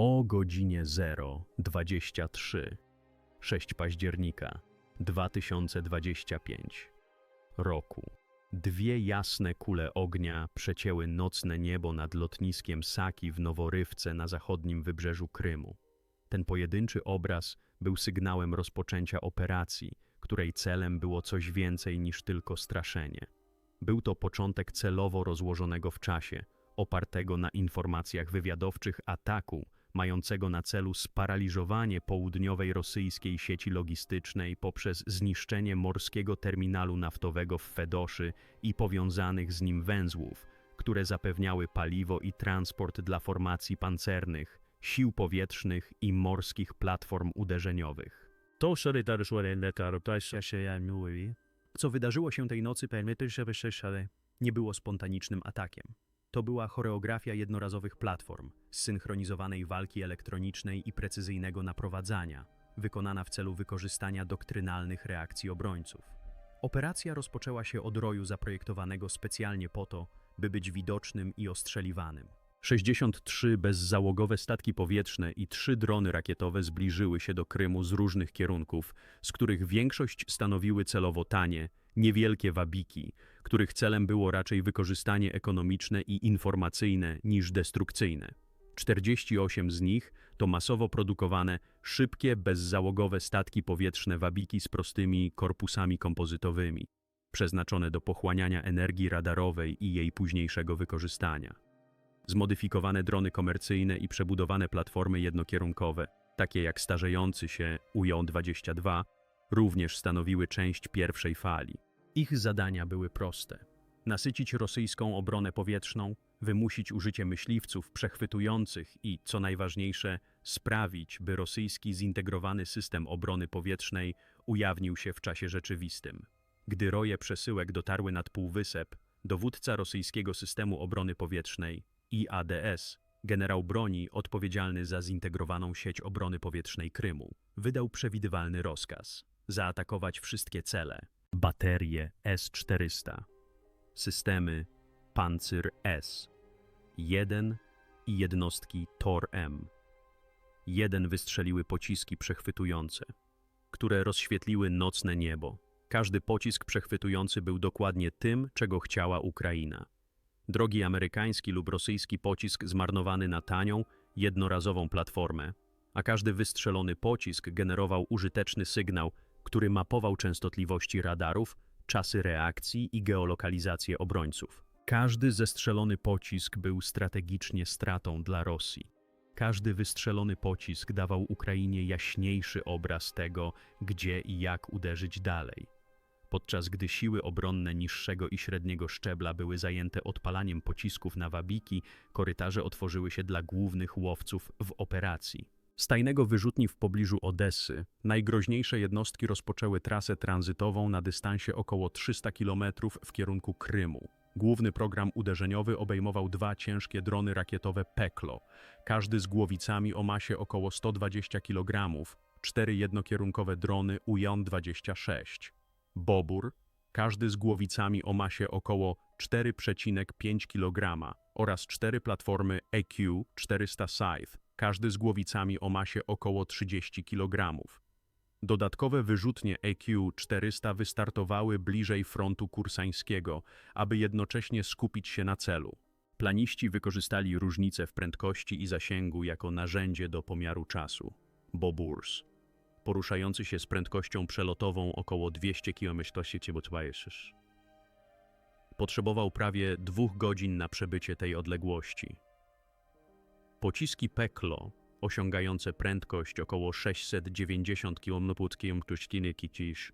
o godzinie 023 6 października 2025 roku. Dwie jasne kule ognia przecięły nocne niebo nad lotniskiem Saki w Noworywce na zachodnim wybrzeżu Krymu. Ten pojedynczy obraz był sygnałem rozpoczęcia operacji, której celem było coś więcej niż tylko straszenie. Był to początek celowo rozłożonego w czasie, opartego na informacjach wywiadowczych ataku, mającego na celu sparaliżowanie południowej rosyjskiej sieci logistycznej poprzez zniszczenie morskiego terminalu naftowego w Fedoszy i powiązanych z nim węzłów, które zapewniały paliwo i transport dla formacji pancernych, sił powietrznych i morskich platform uderzeniowych. Co wydarzyło się tej nocy, nie było spontanicznym atakiem. To była choreografia jednorazowych platform, zsynchronizowanej walki elektronicznej i precyzyjnego naprowadzania, wykonana w celu wykorzystania doktrynalnych reakcji obrońców. Operacja rozpoczęła się od roju zaprojektowanego specjalnie po to, by być widocznym i ostrzeliwanym. 63 bezzałogowe statki powietrzne i trzy drony rakietowe zbliżyły się do Krymu z różnych kierunków, z których większość stanowiły celowo tanie, niewielkie wabiki, których celem było raczej wykorzystanie ekonomiczne i informacyjne niż destrukcyjne. 48 z nich to masowo produkowane, szybkie, bezzałogowe statki powietrzne wabiki z prostymi korpusami kompozytowymi, przeznaczone do pochłaniania energii radarowej i jej późniejszego wykorzystania. Zmodyfikowane drony komercyjne i przebudowane platformy jednokierunkowe, takie jak starzejący się UJ-22, również stanowiły część pierwszej fali. Ich zadania były proste. Nasycić rosyjską obronę powietrzną, wymusić użycie myśliwców przechwytujących i, co najważniejsze, sprawić, by rosyjski zintegrowany system obrony powietrznej ujawnił się w czasie rzeczywistym. Gdy roje przesyłek dotarły nad Półwysep, dowódca rosyjskiego systemu obrony powietrznej, IADS, generał broni odpowiedzialny za zintegrowaną sieć obrony powietrznej Krymu, wydał przewidywalny rozkaz zaatakować wszystkie cele, baterie S-400, systemy Panzer S, 1 i jednostki TOR-M. Jeden wystrzeliły pociski przechwytujące, które rozświetliły nocne niebo. Każdy pocisk przechwytujący był dokładnie tym, czego chciała Ukraina. Drogi amerykański lub rosyjski pocisk zmarnowany na tanią, jednorazową platformę, a każdy wystrzelony pocisk generował użyteczny sygnał, który mapował częstotliwości radarów, czasy reakcji i geolokalizację obrońców. Każdy zestrzelony pocisk był strategicznie stratą dla Rosji. Każdy wystrzelony pocisk dawał Ukrainie jaśniejszy obraz tego, gdzie i jak uderzyć dalej. Podczas gdy siły obronne niższego i średniego szczebla były zajęte odpalaniem pocisków na wabiki, korytarze otworzyły się dla głównych łowców w operacji. Z tajnego wyrzutni w pobliżu Odessy. Najgroźniejsze jednostki rozpoczęły trasę tranzytową na dystansie około 300 km w kierunku Krymu. Główny program uderzeniowy obejmował dwa ciężkie drony rakietowe Peklo, każdy z głowicami o masie około 120 kg, cztery jednokierunkowe drony UJ-26. Bobur, każdy z głowicami o masie około 4,5 kg oraz cztery platformy EQ-400 Scythe, każdy z głowicami o masie około 30 kg. Dodatkowe wyrzutnie EQ-400 wystartowały bliżej frontu kursańskiego, aby jednocześnie skupić się na celu. Planiści wykorzystali różnice w prędkości i zasięgu jako narzędzie do pomiaru czasu. Boburs, poruszający się z prędkością przelotową około 200 km Potrzebował prawie dwóch godzin na przebycie tej odległości. Pociski Peklo, osiągające prędkość około 690 km kicisz,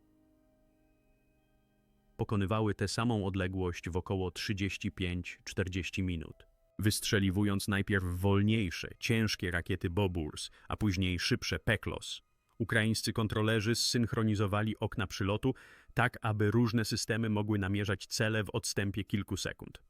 pokonywały tę samą odległość w około 35-40 minut, wystrzeliwując najpierw wolniejsze, ciężkie rakiety Boburs, a później szybsze Peklos. Ukraińscy kontrolerzy zsynchronizowali okna przylotu tak, aby różne systemy mogły namierzać cele w odstępie kilku sekund.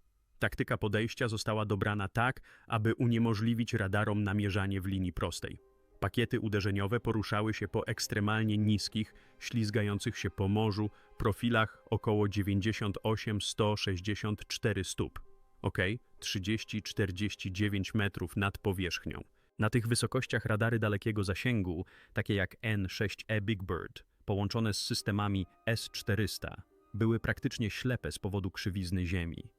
Taktyka podejścia została dobrana tak, aby uniemożliwić radarom namierzanie w linii prostej. Pakiety uderzeniowe poruszały się po ekstremalnie niskich, ślizgających się po morzu profilach około 98-164 stóp. Ok, 30-49 metrów nad powierzchnią. Na tych wysokościach radary dalekiego zasięgu, takie jak N6E Big Bird, połączone z systemami S400, były praktycznie ślepe z powodu krzywizny Ziemi.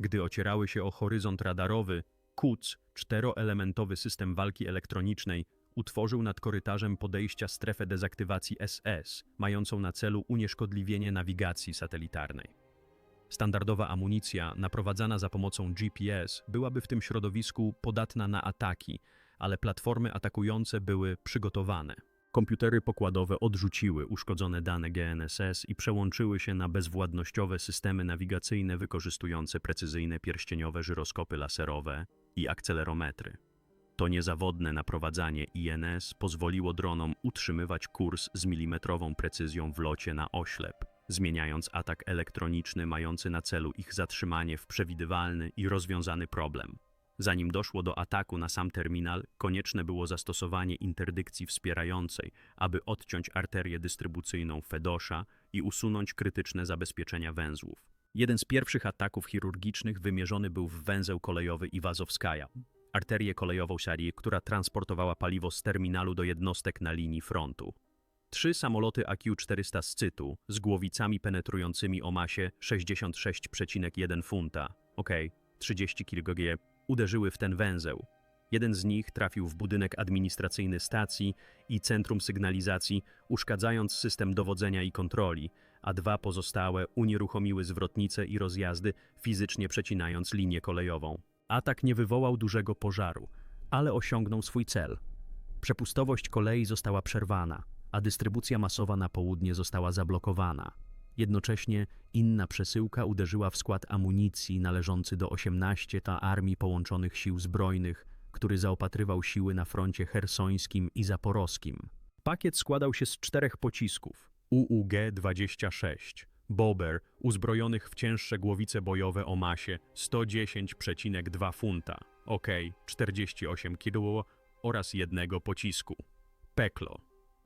Gdy ocierały się o horyzont radarowy, KUC, czteroelementowy system walki elektronicznej, utworzył nad korytarzem podejścia strefę dezaktywacji SS, mającą na celu unieszkodliwienie nawigacji satelitarnej. Standardowa amunicja, naprowadzana za pomocą GPS, byłaby w tym środowisku podatna na ataki, ale platformy atakujące były przygotowane. Komputery pokładowe odrzuciły uszkodzone dane GNSS i przełączyły się na bezwładnościowe systemy nawigacyjne wykorzystujące precyzyjne pierścieniowe żyroskopy laserowe i akcelerometry. To niezawodne naprowadzanie INS pozwoliło dronom utrzymywać kurs z milimetrową precyzją w locie na oślep, zmieniając atak elektroniczny mający na celu ich zatrzymanie w przewidywalny i rozwiązany problem. Zanim doszło do ataku na sam terminal, konieczne było zastosowanie interdykcji wspierającej, aby odciąć arterię dystrybucyjną Fedosza i usunąć krytyczne zabezpieczenia węzłów. Jeden z pierwszych ataków chirurgicznych wymierzony był w węzeł kolejowy Iwazowskaja, arterię kolejową serii, która transportowała paliwo z terminalu do jednostek na linii frontu. Trzy samoloty AQ-400 z Cytu z głowicami penetrującymi o masie 66,1 funta, ok, 30 kg, uderzyły w ten węzeł. Jeden z nich trafił w budynek administracyjny stacji i centrum sygnalizacji, uszkadzając system dowodzenia i kontroli, a dwa pozostałe unieruchomiły zwrotnice i rozjazdy, fizycznie przecinając linię kolejową. Atak nie wywołał dużego pożaru, ale osiągnął swój cel. Przepustowość kolei została przerwana, a dystrybucja masowa na południe została zablokowana. Jednocześnie inna przesyłka uderzyła w skład amunicji należący do 18 ta Armii Połączonych Sił Zbrojnych, który zaopatrywał siły na froncie hersońskim i zaporowskim. Pakiet składał się z czterech pocisków UUG-26, Bober, uzbrojonych w cięższe głowice bojowe o masie 110,2 funta, ok, 48 kg oraz jednego pocisku. Peklo.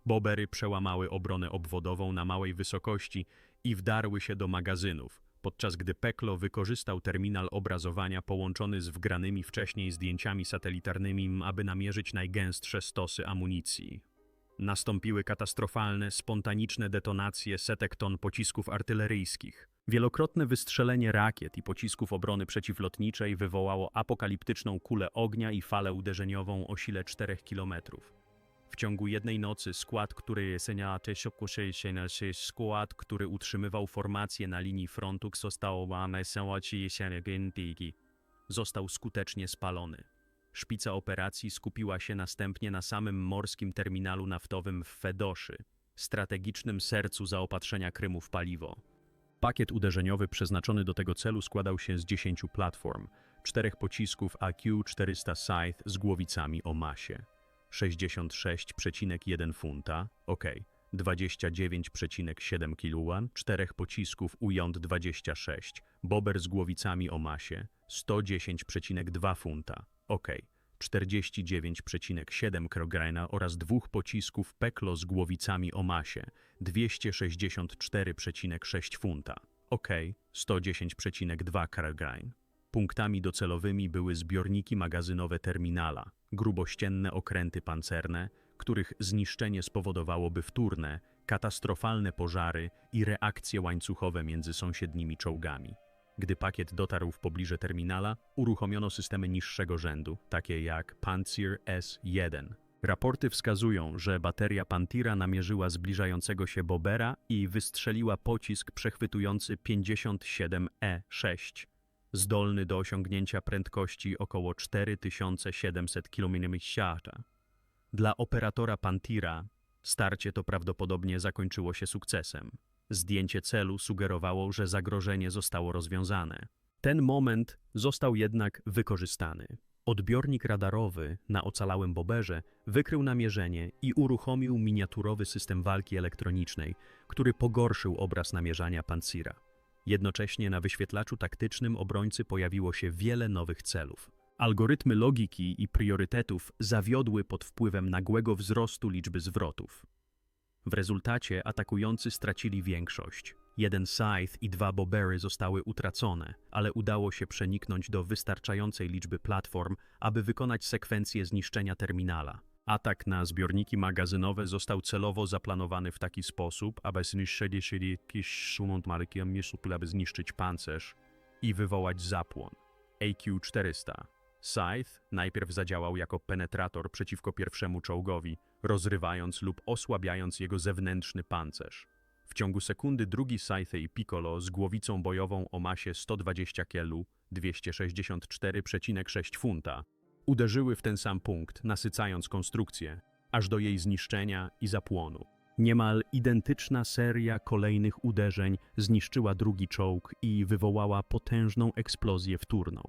Bobery przełamały obronę obwodową na małej wysokości i wdarły się do magazynów, podczas gdy Peklo wykorzystał terminal obrazowania połączony z wgranymi wcześniej zdjęciami satelitarnymi, aby namierzyć najgęstsze stosy amunicji. Nastąpiły katastrofalne, spontaniczne detonacje setek ton pocisków artyleryjskich. Wielokrotne wystrzelenie rakiet i pocisków obrony przeciwlotniczej wywołało apokaliptyczną kulę ognia i falę uderzeniową o sile 4 kilometrów. Ciągu jednej nocy skład, który skład, który utrzymywał formację na linii frontu, został został skutecznie spalony. Szpica operacji skupiła się następnie na samym morskim terminalu naftowym w Fedoszy, strategicznym sercu zaopatrzenia Krymu w paliwo. Pakiet uderzeniowy przeznaczony do tego celu składał się z 10 platform, czterech pocisków AQ-400 Scythe z głowicami o masie. 66,1 funta, ok, 29,7 kW, czterech pocisków UJ-26, bober z głowicami o masie, 110,2 funta, ok, 49,7 kg oraz dwóch pocisków Peklo z głowicami o masie, 264,6 funta, ok, 110,2 kg. Punktami docelowymi były zbiorniki magazynowe terminala, grubościenne okręty pancerne, których zniszczenie spowodowałoby wtórne, katastrofalne pożary i reakcje łańcuchowe między sąsiednimi czołgami. Gdy pakiet dotarł w pobliże terminala, uruchomiono systemy niższego rzędu, takie jak Pantsir S-1. Raporty wskazują, że bateria Pantira namierzyła zbliżającego się Bobera i wystrzeliła pocisk przechwytujący 57E6, zdolny do osiągnięcia prędkości około 4700 km/h. Dla operatora Pantira starcie to prawdopodobnie zakończyło się sukcesem. Zdjęcie celu sugerowało, że zagrożenie zostało rozwiązane. Ten moment został jednak wykorzystany. Odbiornik radarowy na ocalałym boberze wykrył namierzenie i uruchomił miniaturowy system walki elektronicznej, który pogorszył obraz namierzania Pancira. Jednocześnie na wyświetlaczu taktycznym obrońcy pojawiło się wiele nowych celów. Algorytmy logiki i priorytetów zawiodły pod wpływem nagłego wzrostu liczby zwrotów. W rezultacie atakujący stracili większość. Jeden Scythe i dwa Bobery zostały utracone, ale udało się przeniknąć do wystarczającej liczby platform, aby wykonać sekwencję zniszczenia terminala. Atak na zbiorniki magazynowe został celowo zaplanowany w taki sposób, aby zniszczyć jakiś sumont marki aby zniszczyć pancerz i wywołać zapłon. AQ-400 Scythe najpierw zadziałał jako penetrator przeciwko pierwszemu czołgowi, rozrywając lub osłabiając jego zewnętrzny pancerz. W ciągu sekundy drugi Scythe i Piccolo z głowicą bojową o masie 120 kielu, 264,6 funta, uderzyły w ten sam punkt, nasycając konstrukcję, aż do jej zniszczenia i zapłonu. Niemal identyczna seria kolejnych uderzeń zniszczyła drugi czołg i wywołała potężną eksplozję wtórną.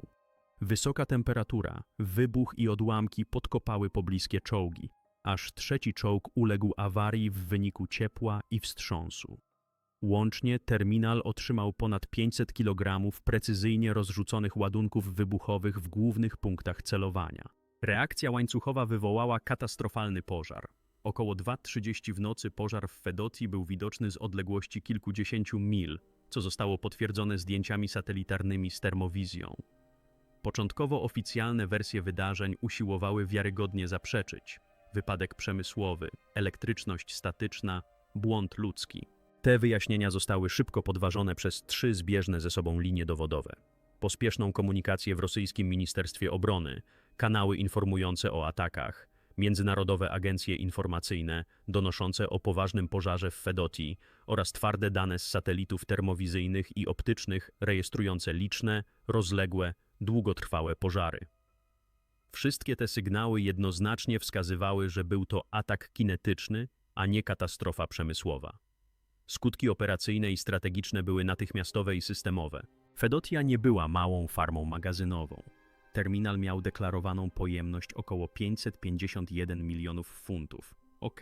Wysoka temperatura, wybuch i odłamki podkopały pobliskie czołgi, aż trzeci czołg uległ awarii w wyniku ciepła i wstrząsu. Łącznie terminal otrzymał ponad 500 kg precyzyjnie rozrzuconych ładunków wybuchowych w głównych punktach celowania. Reakcja łańcuchowa wywołała katastrofalny pożar. Około 2.30 w nocy pożar w Fedocji był widoczny z odległości kilkudziesięciu mil, co zostało potwierdzone zdjęciami satelitarnymi z termowizją. Początkowo oficjalne wersje wydarzeń usiłowały wiarygodnie zaprzeczyć wypadek przemysłowy, elektryczność statyczna, błąd ludzki. Te wyjaśnienia zostały szybko podważone przez trzy zbieżne ze sobą linie dowodowe. Pospieszną komunikację w rosyjskim Ministerstwie Obrony, kanały informujące o atakach, międzynarodowe agencje informacyjne donoszące o poważnym pożarze w Fedotii oraz twarde dane z satelitów termowizyjnych i optycznych rejestrujące liczne, rozległe, długotrwałe pożary. Wszystkie te sygnały jednoznacznie wskazywały, że był to atak kinetyczny, a nie katastrofa przemysłowa. Skutki operacyjne i strategiczne były natychmiastowe i systemowe. Fedotia nie była małą farmą magazynową. Terminal miał deklarowaną pojemność około 551 milionów funtów. OK,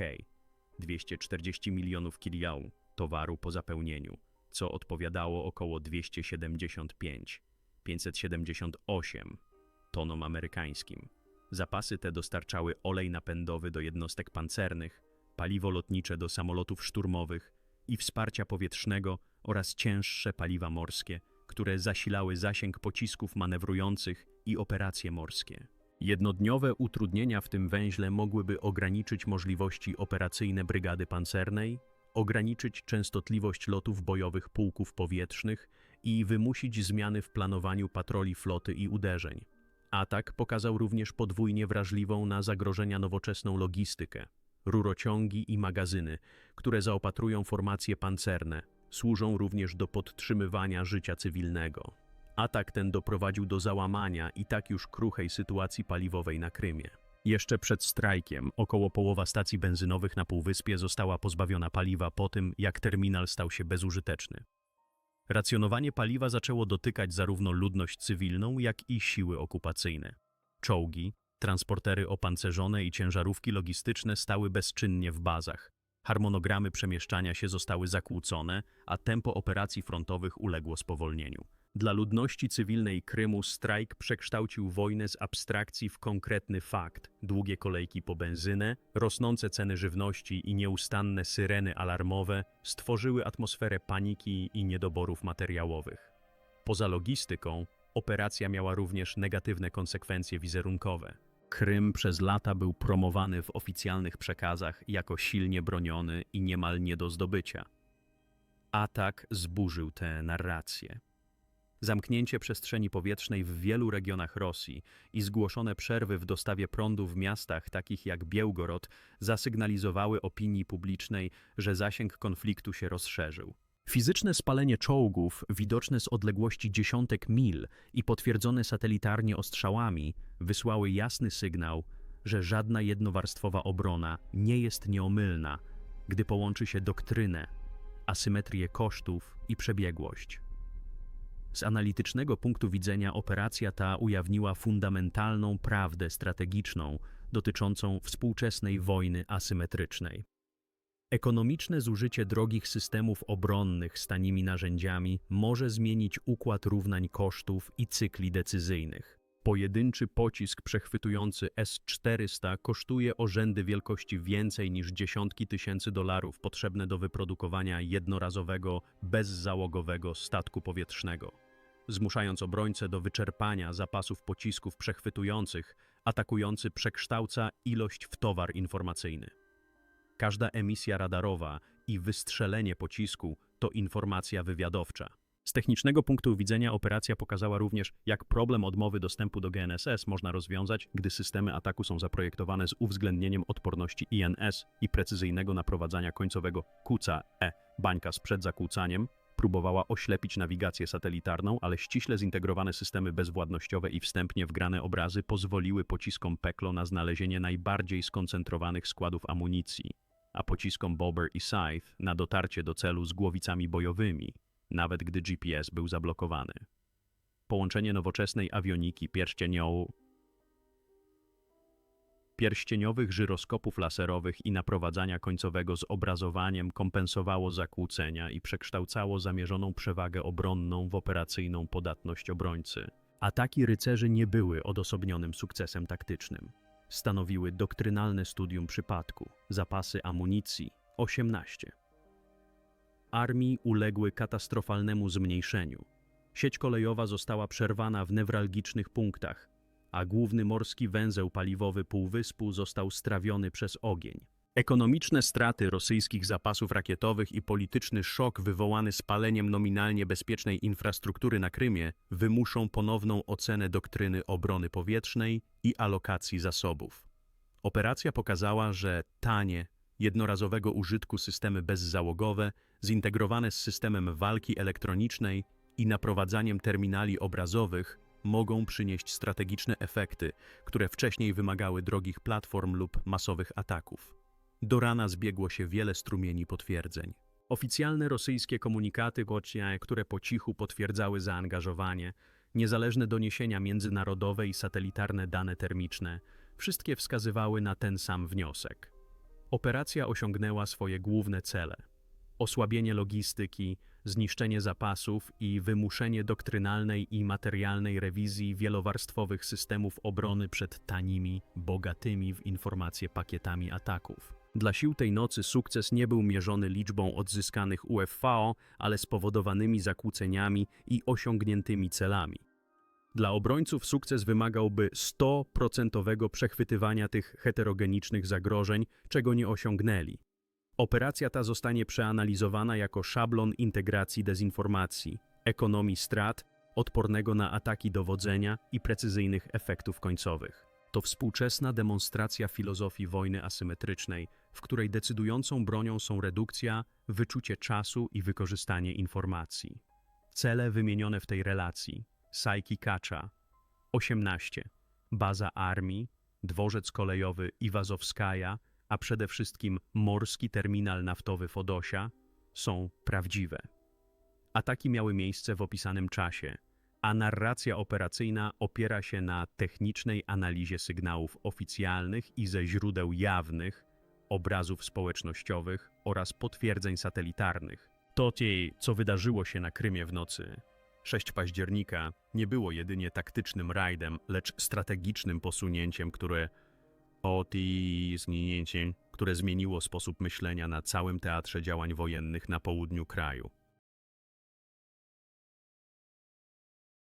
240 milionów kiliał towaru po zapełnieniu, co odpowiadało około 275, 578 tonom amerykańskim. Zapasy te dostarczały olej napędowy do jednostek pancernych, paliwo lotnicze do samolotów szturmowych i wsparcia powietrznego oraz cięższe paliwa morskie, które zasilały zasięg pocisków manewrujących i operacje morskie. Jednodniowe utrudnienia w tym węźle mogłyby ograniczyć możliwości operacyjne brygady pancernej, ograniczyć częstotliwość lotów bojowych pułków powietrznych i wymusić zmiany w planowaniu patroli floty i uderzeń. Atak pokazał również podwójnie wrażliwą na zagrożenia nowoczesną logistykę, rurociągi i magazyny, które zaopatrują formacje pancerne, służą również do podtrzymywania życia cywilnego. Atak ten doprowadził do załamania i tak już kruchej sytuacji paliwowej na Krymie. Jeszcze przed strajkiem około połowa stacji benzynowych na Półwyspie została pozbawiona paliwa po tym, jak terminal stał się bezużyteczny. Racjonowanie paliwa zaczęło dotykać zarówno ludność cywilną, jak i siły okupacyjne. Czołgi, transportery opancerzone i ciężarówki logistyczne stały bezczynnie w bazach. Harmonogramy przemieszczania się zostały zakłócone, a tempo operacji frontowych uległo spowolnieniu. Dla ludności cywilnej Krymu strajk przekształcił wojnę z abstrakcji w konkretny fakt. Długie kolejki po benzynę, rosnące ceny żywności i nieustanne syreny alarmowe stworzyły atmosferę paniki i niedoborów materiałowych. Poza logistyką, operacja miała również negatywne konsekwencje wizerunkowe. Krym przez lata był promowany w oficjalnych przekazach jako silnie broniony i niemal nie do zdobycia. Atak zburzył tę narrację. Zamknięcie przestrzeni powietrznej w wielu regionach Rosji i zgłoszone przerwy w dostawie prądu w miastach takich jak Białgorod zasygnalizowały opinii publicznej, że zasięg konfliktu się rozszerzył. Fizyczne spalenie czołgów, widoczne z odległości dziesiątek mil i potwierdzone satelitarnie ostrzałami, wysłały jasny sygnał, że żadna jednowarstwowa obrona nie jest nieomylna, gdy połączy się doktrynę, asymetrię kosztów i przebiegłość. Z analitycznego punktu widzenia operacja ta ujawniła fundamentalną prawdę strategiczną dotyczącą współczesnej wojny asymetrycznej. Ekonomiczne zużycie drogich systemów obronnych z tanimi narzędziami może zmienić układ równań kosztów i cykli decyzyjnych. Pojedynczy pocisk przechwytujący S-400 kosztuje o rzędy wielkości więcej niż dziesiątki tysięcy dolarów potrzebne do wyprodukowania jednorazowego, bezzałogowego statku powietrznego, zmuszając obrońcę do wyczerpania zapasów pocisków przechwytujących, atakujący przekształca ilość w towar informacyjny. Każda emisja radarowa i wystrzelenie pocisku to informacja wywiadowcza. Z technicznego punktu widzenia operacja pokazała również, jak problem odmowy dostępu do GNSS można rozwiązać, gdy systemy ataku są zaprojektowane z uwzględnieniem odporności INS i precyzyjnego naprowadzania końcowego kuca E. Bańka sprzed zakłócaniem próbowała oślepić nawigację satelitarną, ale ściśle zintegrowane systemy bezwładnościowe i wstępnie wgrane obrazy pozwoliły pociskom Peklo na znalezienie najbardziej skoncentrowanych składów amunicji, a pociskom Bobber i Scythe na dotarcie do celu z głowicami bojowymi nawet gdy GPS był zablokowany. Połączenie nowoczesnej awioniki pierścienią pierścieniowych żyroskopów laserowych i naprowadzania końcowego z obrazowaniem kompensowało zakłócenia i przekształcało zamierzoną przewagę obronną w operacyjną podatność obrońcy. Ataki rycerzy nie były odosobnionym sukcesem taktycznym. Stanowiły doktrynalne studium przypadku, zapasy amunicji 18 armii uległy katastrofalnemu zmniejszeniu. Sieć kolejowa została przerwana w newralgicznych punktach, a główny morski węzeł paliwowy półwyspu został strawiony przez ogień. Ekonomiczne straty rosyjskich zapasów rakietowych i polityczny szok wywołany spaleniem nominalnie bezpiecznej infrastruktury na Krymie wymuszą ponowną ocenę doktryny obrony powietrznej i alokacji zasobów. Operacja pokazała, że tanie, jednorazowego użytku systemy bezzałogowe zintegrowane z systemem walki elektronicznej i naprowadzaniem terminali obrazowych mogą przynieść strategiczne efekty, które wcześniej wymagały drogich platform lub masowych ataków. Do rana zbiegło się wiele strumieni potwierdzeń. Oficjalne rosyjskie komunikaty, które po cichu potwierdzały zaangażowanie, niezależne doniesienia międzynarodowe i satelitarne dane termiczne, wszystkie wskazywały na ten sam wniosek. Operacja osiągnęła swoje główne cele – osłabienie logistyki, zniszczenie zapasów i wymuszenie doktrynalnej i materialnej rewizji wielowarstwowych systemów obrony przed tanimi, bogatymi w informacje pakietami ataków. Dla sił tej nocy sukces nie był mierzony liczbą odzyskanych UFV, ale spowodowanymi zakłóceniami i osiągniętymi celami. Dla obrońców sukces wymagałby 100% przechwytywania tych heterogenicznych zagrożeń, czego nie osiągnęli. Operacja ta zostanie przeanalizowana jako szablon integracji dezinformacji, ekonomii strat, odpornego na ataki dowodzenia i precyzyjnych efektów końcowych. To współczesna demonstracja filozofii wojny asymetrycznej, w której decydującą bronią są redukcja, wyczucie czasu i wykorzystanie informacji. Cele wymienione w tej relacji: Sajki Kacza 18, baza armii, dworzec kolejowy Iwazowskaja, a przede wszystkim morski terminal naftowy Fodosia, są prawdziwe. Ataki miały miejsce w opisanym czasie, a narracja operacyjna opiera się na technicznej analizie sygnałów oficjalnych i ze źródeł jawnych, obrazów społecznościowych oraz potwierdzeń satelitarnych. To, co wydarzyło się na Krymie w nocy 6 października, nie było jedynie taktycznym rajdem, lecz strategicznym posunięciem, które które zmieniło sposób myślenia na całym teatrze działań wojennych na południu kraju.